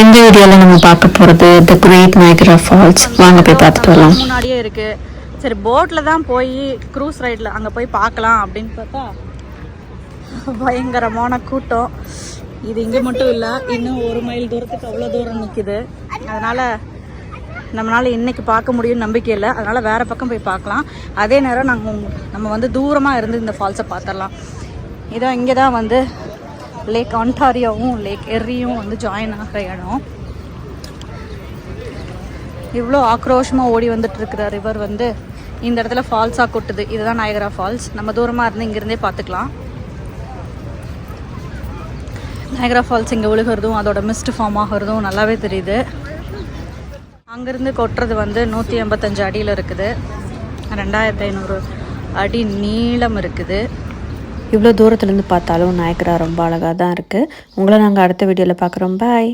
இந்த வீடியோவில் நம்ம பார்க்க போகிறது த கிரேட் நயகரா ஃபால்ஸ் வாங்க போய் பார்த்துட்டு வரலாம். முன்னாடியே இருக்கு. சரி போட்டில் தான் போய் க்ரூஸ் ரைடில் அங்கே போய் பார்க்கலாம் அப்படின்னு பார்த்தா பயங்கரமான கூட்டம். இது இங்கே மட்டும் இல்லை இன்னும் ஒரு மைல் தூரத்துக்கு அவ்வளோ தூரம் நிற்கிது அதனால் நம்மளால் இன்றைக்கி பார்க்க முடியும் நம்பிக்கை இல்லை. அதனால் வேறு பக்கம் போய் பார்க்கலாம். அதே நேரம் நாங்கள் நம்ம வந்து தூரமாக இருந்து இந்த ஃபால்ஸை பார்த்துடலாம். இதோ இங்கே தான் வந்து லேக் ஆண்டாரியோவும் லேக் எர்ரியும் வந்து ஜாயின் ஆகிற இடம். இவ்வளோ ஆக்ரோஷமாக ஓடி வந்துட்டு இருக்கிற ரிவர் வந்து இந்த இடத்துல ஃபால்ஸாக கொட்டுது. இதுதான் நாயகரா ஃபால்ஸ் நம்ம தூரமாக இருந்து இங்கேருந்தே பார்த்துக்கலாம். நாயகரா ஃபால்ஸ் இங்கே விழுகிறதும் அதோட மிஸ்ட் ஃபார்ம் ஆகிறதும் நல்லாவே தெரியுது. அங்கேருந்து கொட்டுறது வந்து நூற்றி எண்பத்தஞ்சு அடியில் இருக்குது. ரெண்டாயிரத்தி ஐநூறு அடி நீளம் இருக்குது. இவ்வளோ தூரத்துலேருந்து பார்த்தாலும் நாயக்கரா ரொம்ப அழகாக தான் இருக்குது உங்களை நாங்கள் அடுத்த வீடியோவில் பார்க்குறோம். பாய்